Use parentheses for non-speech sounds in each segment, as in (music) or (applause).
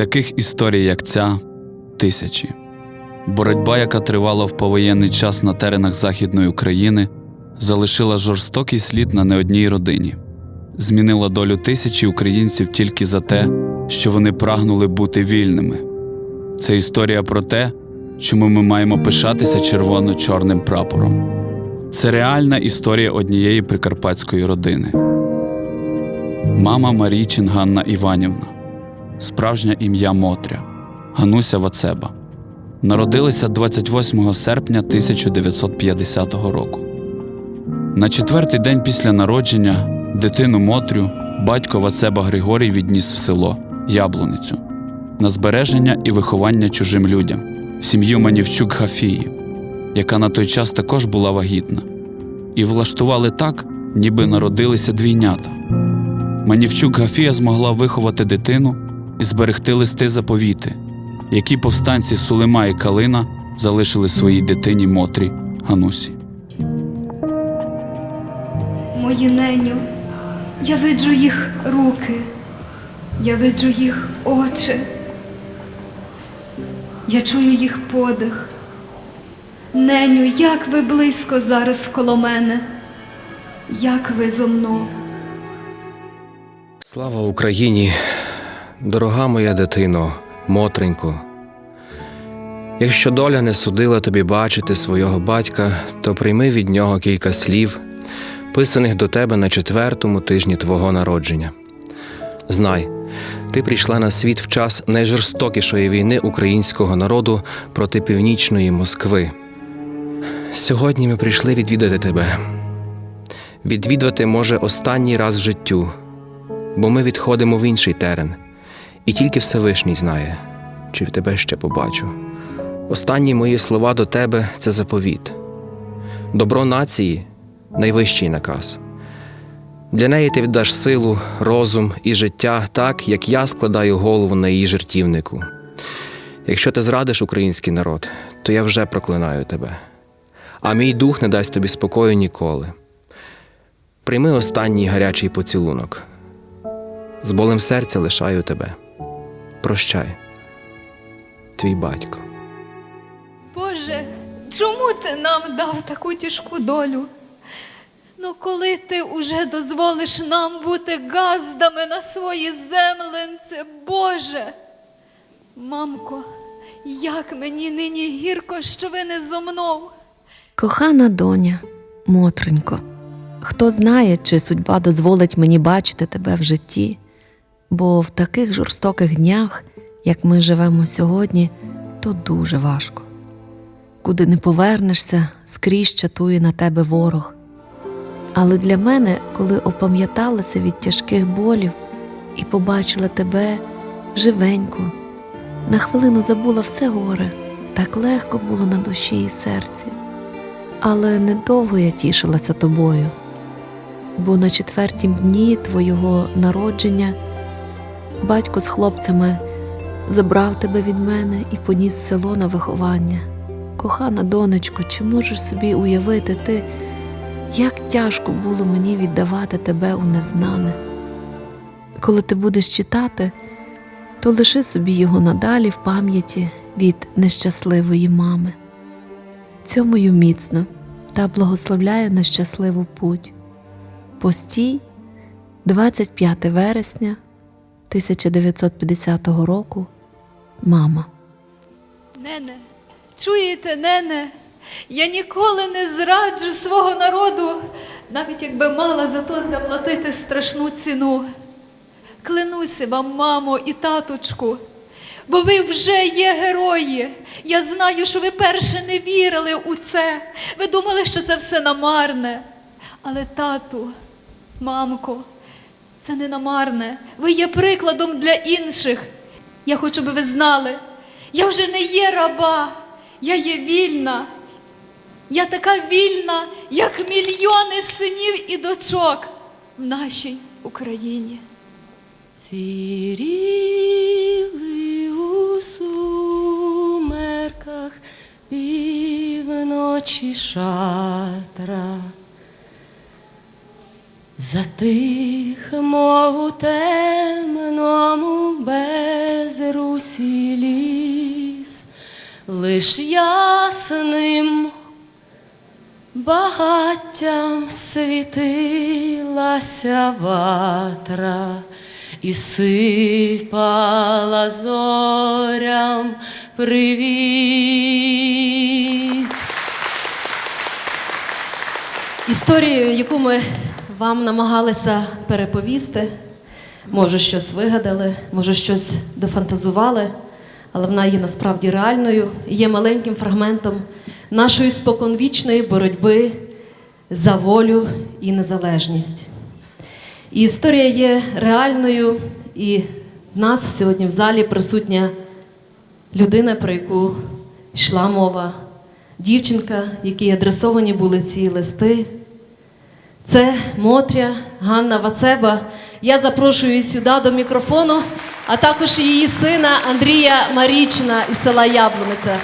Таких історій, як ця, тисячі. Боротьба, яка тривала в повоєнний час на теренах Західної України, залишила жорстокий слід на не одній родині, змінила долю тисячі українців тільки за те, що вони прагнули бути вільними. Це історія про те, чому ми маємо пишатися червоно-чорним прапором. Це реальна історія однієї прикарпатської родини. Мама Марійчин Ганна Іванівна, справжнє ім'я Мотря, Гануся Вацеба. Народилися 28 серпня 1950 року. На четвертий день після народження дитину Мотрю батько Вацеба Григорій відніс в село Яблуницю на збереження і виховання чужим людям в сім'ю Манівчук Гафії, яка на той час також була вагітна, і влаштували так, ніби народилися двійнята. Манівчук Гафія змогла виховати дитину і зберегти листи заповіти, які повстанці Сулима і Калина залишили своїй дитині Мотрі Ганусі. Мої неню, я виджу їх руки, я виджу їх очі, я чую їх подих. Неню, як ви близько зараз коло мене, як ви зо мною. Слава Україні, дорога моя дитино, Мотренько. Якщо доля не судила тобі бачити свого батька, то прийми від нього кілька слів, писаних до тебе на четвертому тижні твого народження. Знай, ти прийшла на світ в час найжорстокішої війни українського народу проти північної Москви. Сьогодні ми прийшли відвідати тебе. Відвідувати може останній раз в життю бо ми відходимо в інший терен, і тільки Всевишній знає, чи тебе ще побачу. Останні мої слова до тебе це заповіт. Добро нації найвищий наказ. Для неї ти віддаш силу, розум і життя так, як я складаю голову на її жертівнику. Якщо ти зрадиш український народ, то я вже проклинаю тебе, а мій дух не дасть тобі спокою ніколи. Прийми останній гарячий поцілунок. З болем серця лишаю тебе. Прощай, твій батько. Боже, чому ти нам дав таку тяжку долю? Ну, коли ти уже дозволиш нам бути газдами на свої земленце, Боже. Мамко, як мені нині гірко, що ви не зо мною. Кохана доня, Мотренько, хто знає, чи судьба дозволить мені бачити тебе в житті, бо в таких жорстоких днях, як ми живемо сьогодні, то дуже важко. Куди не повернешся, скрізь чатує на тебе ворог. Але для мене, коли опам'яталася від тяжких болів і побачила тебе живенько, на хвилину забула все горе, так легко було на душі і серці. Але недовго я тішилася тобою, бо на четвертім дні твого народження батько з хлопцями забрав тебе від мене і поніс село на виховання. Кохана донечко, чи можеш собі уявити ти, як тяжко було мені віддавати тебе у незнане? Коли ти будеш читати, то лиши собі його надалі в пам'яті від нещасливої мами. Цьомою міцно та благословляю на щасливу путь. Постій 25 вересня 1950 року. Мама. Нене, чуєте, нене, я ніколи не зраджу свого народу, навіть якби мала за то заплатити страшну ціну. Клянуся вам, мамо і таточку, бо ви вже є герої. Я знаю, що ви перше не вірили у це. Ви думали, що це все намарне. Але тату, мамко, це не намарне. Ви є прикладом для інших. Я хочу, би ви знали, я вже не є раба, я є вільна. Я така вільна, як мільйони синів і дочок в нашій Україні. Сіріли у сумерках півночі шатра, затих мов у темному безрусі ліс, лиш ясним багаттям світилася ватра і сипала зорям привіт. Історію, яку ми вам намагалися переповісти, може, щось вигадали, може, щось дофантазували, але вона є насправді реальною і є маленьким фрагментом нашої споконвічної боротьби за волю і незалежність. І історія є реальною, і в нас сьогодні в залі присутня людина, про яку йшла мова, дівчинка, якій адресовані були ці листи. Це Мотря Ганна Вацеба. Я запрошую її сюди до мікрофону, а також її сина Андрія Марічна із села Яблуниця.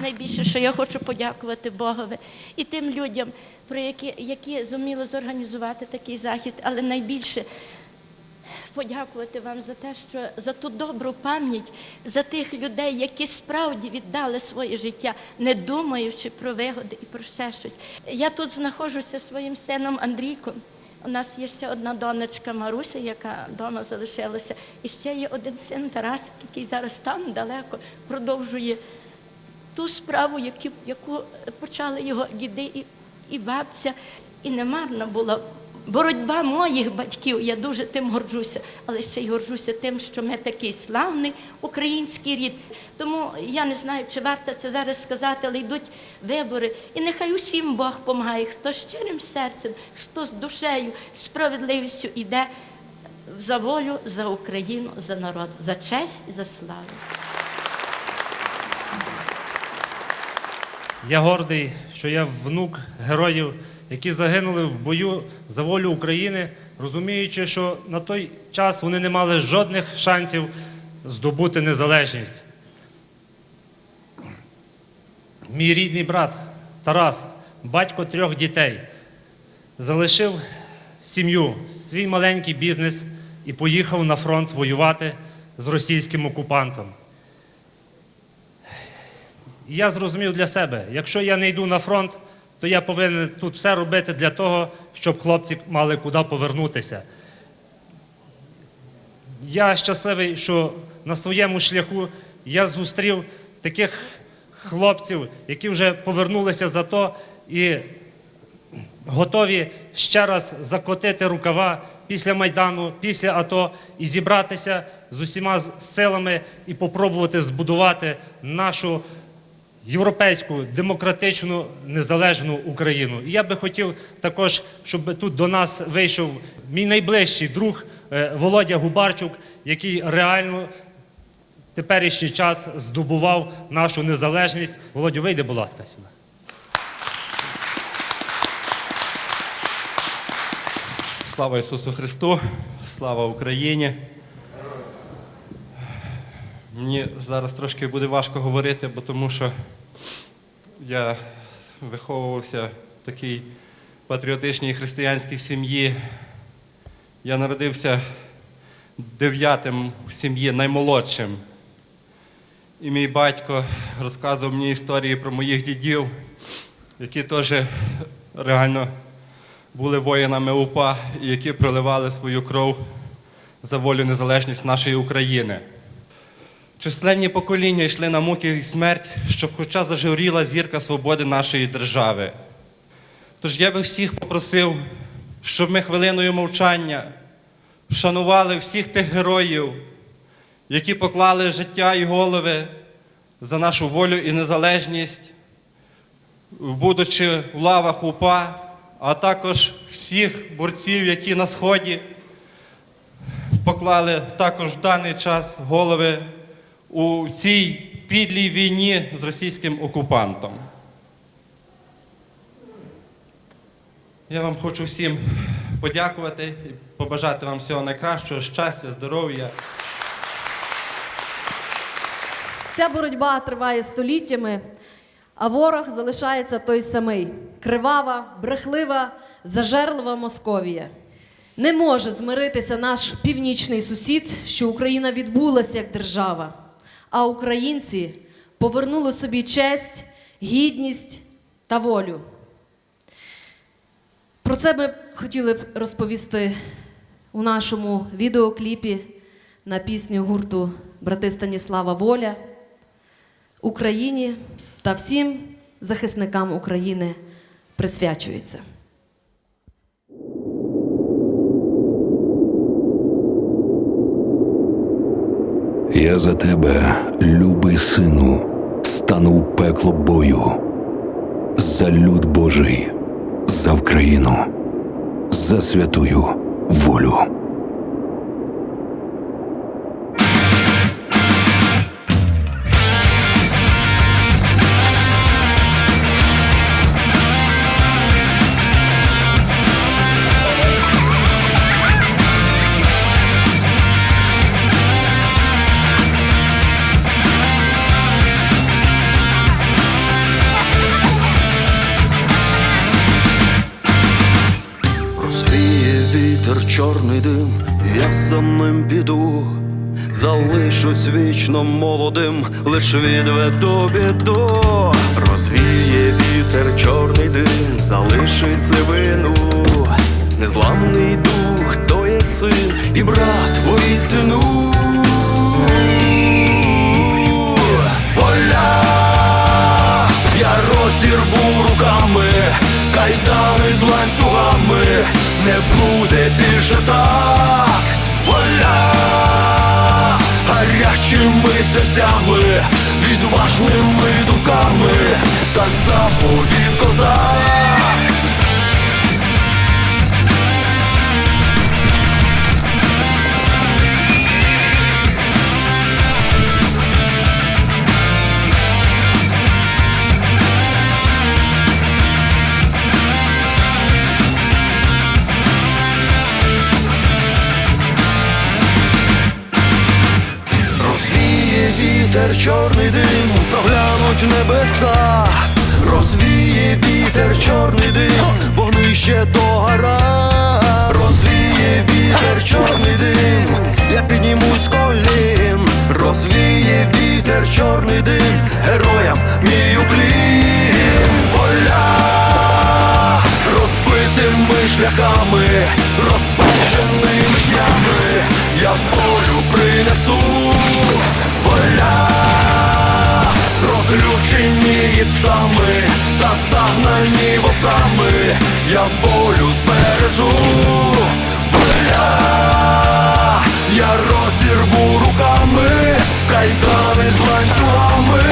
Найбільше, що я хочу подякувати Богові і тим людям, про які, які зуміли зорганізувати такий захід, але найбільше подякувати вам за те, що за ту добру пам'ять, за тих людей, які справді віддали своє життя, не думаючи про вигоди і про ще щось. Я тут знаходжуся своїм сином Андрійком. У нас є ще одна донечка Маруся, яка вдома залишилася, і ще є один син Тарасик, який зараз там далеко продовжує ту справу, яку, яку почали його діди і, і бабця. І немарна була боротьба моїх батьків. Я дуже тим горджуся, але ще й горджуся тим, що ми такий славний український рід. Тому я не знаю, чи варто це зараз сказати, але йдуть вибори. І нехай усім Бог помагає, хто щирим серцем, хто з душею, справедливістю йде за волю, за Україну, за народ, за честь і за славу. Я гордий, що я внук героїв, які загинули в бою за волю України, розуміючи, що на той час вони не мали жодних шансів здобути незалежність. Мій рідний брат Тарас, батько трьох дітей, залишив сім'ю, свій маленький бізнес і поїхав на фронт воювати з російським окупантом. Я зрозумів для себе, якщо я не йду на фронт, то я повинен тут все робити для того, щоб хлопці мали куди повернутися. Я щасливий, що на своєму шляху я зустрів таких хлопців, які вже повернулися за то і готові ще раз закотити рукава після Майдану, після АТО і зібратися з усіма силами і попробувати збудувати нашу європейську, демократичну, незалежну Україну. І я би хотів також, щоб тут до нас вийшов мій найближчий друг е, Володя Губарчук, який реально теперішній час здобував нашу незалежність. Володю, вийди, будь ласка, сюди. Слава Ісусу Христу, слава Україні. Мені зараз трошки буде важко говорити, бо тому що я виховувався в такій патріотичній християнській сім'ї. Я народився дев'ятим в сім'ї, наймолодшим. І мій батько розказував мені історії про моїх дідів, які теж реально були воїнами УПА і які проливали свою кров за волю незалежність нашої України. Численні покоління йшли на муки і смерть, щоб хоча зажевріла зірка свободи нашої держави. Тож я би всіх попросив, щоб ми хвилиною мовчання вшанували всіх тих героїв, які поклали життя і голови за нашу волю і незалежність, будучи в лавах УПА, а також всіх борців, які на Сході поклали також в даний час голови у цій підлій війні з російським окупантом. Я вам хочу всім подякувати і побажати вам всього найкращого, щастя, здоров'я. Ця боротьба триває століттями, а ворог залишається той самий кривава, брехлива, зажерлива Московія. Не може змиритися наш північний сусід, що Україна відбулася як держава, а українці повернули собі честь, гідність та волю. Про це ми хотіли б розповісти у нашому відеокліпі на пісню гурту Брати Станіслава Воля Україні та всім захисникам України присвячується. Я за тебе, любий сину, стану в пекло бою. За люд Божий, за Вкраїну, за святую волю. Вітер чорний дим, я за ним піду, залишусь вічно молодим, лиш відведу біду. Розвіє вітер чорний дим, залишить вину, незламний дух, то є син і брат воістину. Поля я розірву руками, кайдани з ланцюгами, не буде більше так, воля гарячими серцями, відважними думками, так заповів козак. Чорний дим, проглянуть небеса, розвіє вітер, чорний дим, вогнище до гора, розвіє вітер, чорний дим, я піднімусь колін, розвіє вітер, чорний дим, героям мій уклін, поля розбитими шляхами, розпеченими днями, я волю принесу. Поля, розлючені псами та загнані вовками, я волю збережу. Поля, я розірву руками, кайдани з ланцюгами,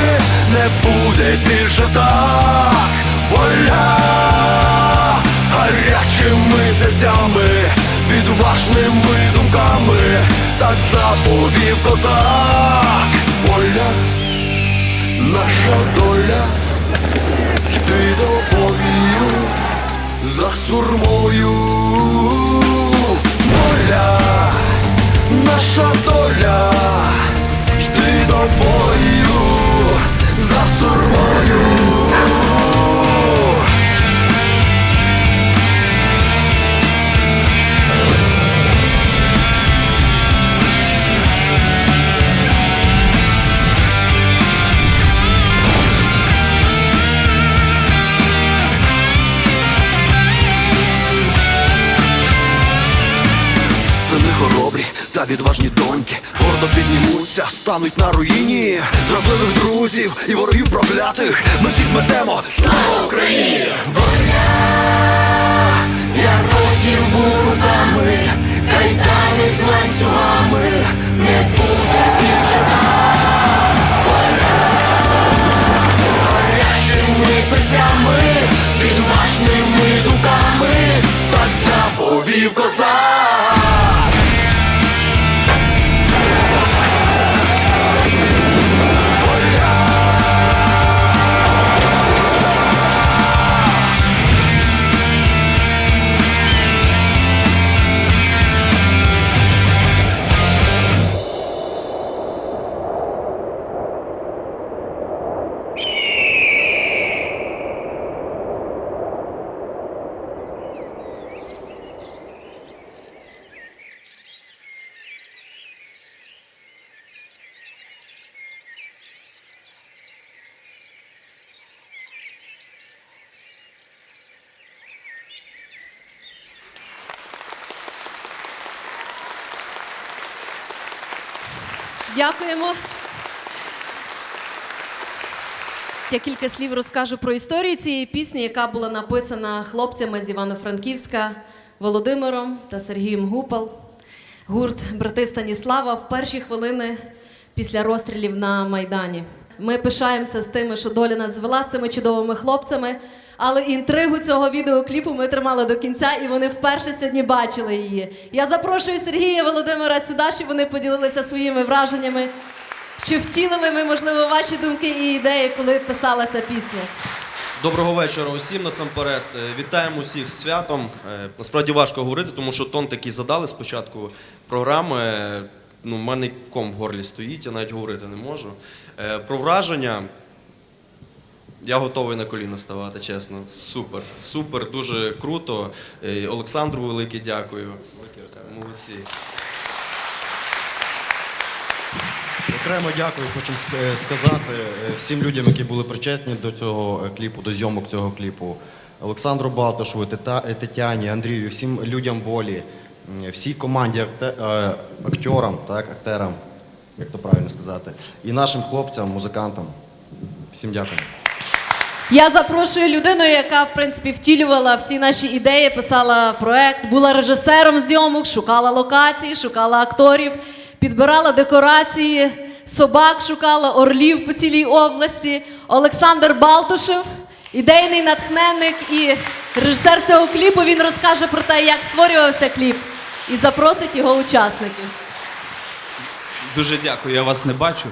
не буде більше так, поля гарячими серцями, відважними думками, так заповів козак, поля, наша доля, йти до бою, за сурмою, поля, наша доля, йти до бою, за сурмою. Та відважні доньки гордо піднімуться, стануть на руїні зрадливих друзів і ворогів проклятих. Ми всіх зметемо, слава Україні! Війна! Я розірву руками, кайдани з ланцюгами, не буде більше. Гарячими серцями, відважними думками, так заповів козак. Дякуємо. Я кілька слів розкажу про історію цієї пісні, яка була написана хлопцями з Івано-Франківська Володимиром та Сергієм Гупал. Гурт брати Станіслава в перші хвилини після розстрілів на Майдані. Ми пишаємося з тими, що доля нас звела з цими чудовими хлопцями. Але інтригу цього відеокліпу ми тримали до кінця, і вони вперше сьогодні бачили її. Я запрошую Сергія Володимира сюди, щоб вони поділилися своїми враженнями. Чи втілили ми, можливо, ваші думки і ідеї, коли писалася пісня? Доброго вечора усім насамперед. Е, Вітаємо усіх з святом. Е, Насправді важко говорити, тому що тон такий задали спочатку програми. Е, Ну, в мене ком в горлі стоїть, я навіть говорити не можу. Про враження. Я готовий на коліна ставати, чесно. Супер, супер, дуже круто. Е, Олександру велике дякую. Молодці. Окремо дякую, хочу е, сказати е, всім людям, які були причетні до цього кліпу, до зйомок цього кліпу. Олександру Балташову, е, Тетяні, Андрію, всім людям волі, всій команді акте- актерам, так, актерам, як то правильно сказати, і нашим хлопцям, музикантам. Всім дякую. Я запрошую людину, яка в принципі втілювала всі наші ідеї, писала проект, була режисером зйомок, шукала локації, шукала акторів, підбирала декорації, собак шукала, орлів по цілій області. Олександр Балтушев, ідейний натхненник і режисер цього кліпу. Він розкаже про те, як створювався кліп, і запросить його учасників. Дуже дякую, я вас не бачу.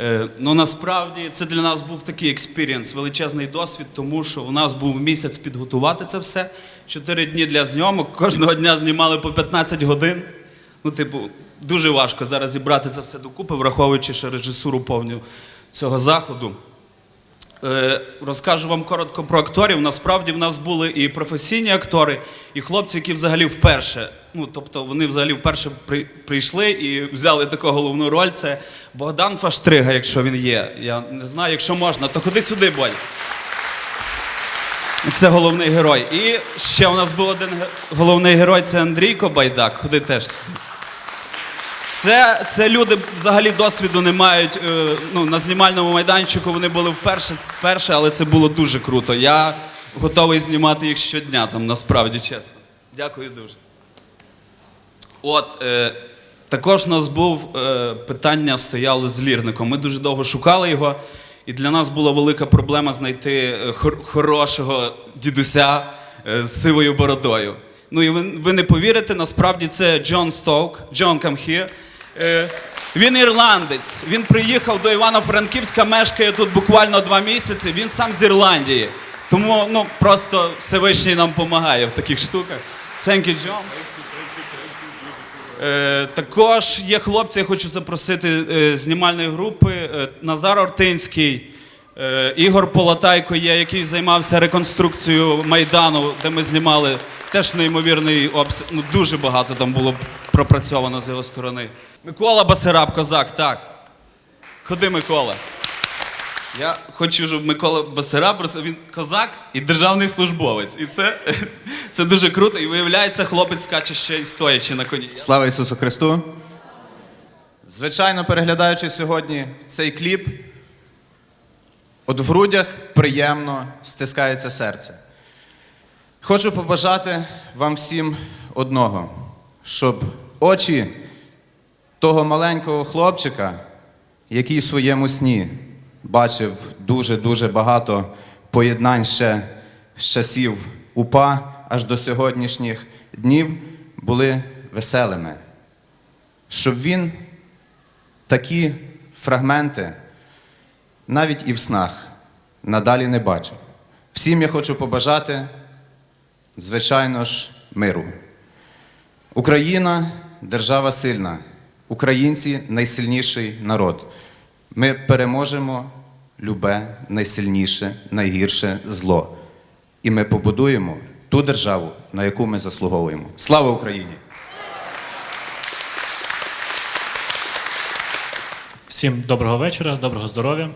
Е, ну насправді це для нас був такий експірієнс, величезний досвід, тому що у нас був місяць підготувати це все. Чотири дні для зйомок. Кожного дня знімали по 15 годин. Ну, типу, дуже важко зараз зібрати це все докупи, враховуючи ще режисуру повню цього заходу. Е, розкажу вам коротко про акторів. Насправді в нас були і професійні актори, і хлопці, які взагалі вперше, ну тобто вони взагалі вперше при, прийшли і взяли таку головну роль. Це Богдан Фаштрига, якщо він є. Я не знаю, якщо можна, то ходи сюди, Боль. Це головний герой. І ще у нас був один головний герой це Андрійко Байдак. Ходи теж сюди. Це, це люди взагалі досвіду не мають. е, Ну, на знімальному майданчику вони були вперше, вперше, але це було дуже круто. Я готовий знімати їх щодня, там насправді чесно. Дякую дуже. От, е, також у нас був е, питання стояло з лірником. Ми дуже довго шукали його, і для нас була велика проблема знайти е, хор- хорошого дідуся е, з сивою бородою. Ну і ви, ви не повірите, насправді це Джон Стоук. Джон. Е, він ірландець. Він приїхав до Івано-Франківська, мешкає тут буквально два місяці. Він сам з Ірландії. Тому ну, просто Всевишній нам допомагає в таких штуках. Thank you, John. Е, також є хлопці, я хочу запросити е, знімальної групи е, Назар Ортинський, е, Ігор Полотайко є, який займався реконструкцією Майдану, де ми знімали теж неймовірний обсяг. Ну, дуже багато там було пропрацьовано з його сторони. Микола Басараб, козак, так. Ходи, Микола. Я хочу, щоб Микола Басараб, він козак і державний службовець. І це, (laughs) це дуже круто. І виявляється, хлопець скаче ще й стоячи на коні. Слава Ісусу Христу! Звичайно, переглядаючи сьогодні цей кліп, от в грудях приємно стискається серце. Хочу побажати вам всім одного, щоб очі того маленького хлопчика, який в своєму сні бачив дуже-дуже багато поєднань ще з часів УПА аж до сьогоднішніх днів, були веселими. Щоб він такі фрагменти навіть і в снах надалі не бачив. Всім я хочу побажати, звичайно ж, миру. Україна держава сильна, українці найсильніший народ. Ми переможемо любе, найсильніше, найгірше зло. І ми побудуємо ту державу, на яку ми заслуговуємо. Слава Україні! Всім доброго вечора, доброго здоров'я.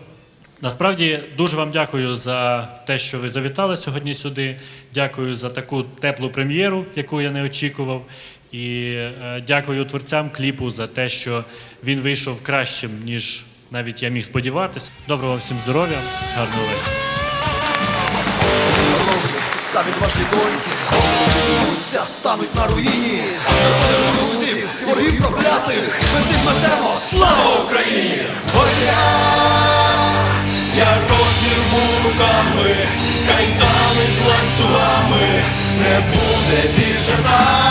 Насправді дуже вам дякую за те, що ви завітали сьогодні сюди. Дякую за таку теплу прем'єру, яку я не очікував. І е, дякую творцям кліпу за те, що він вийшов кращим, ніж навіть я міг сподіватися. Доброго всім здоров'я, гарного вечора. Стануть на руїні ворогів проклятих Ми всіх метемо, слава Україні! Я розірву руками, кайдани з ланцюгами, не буде більше так.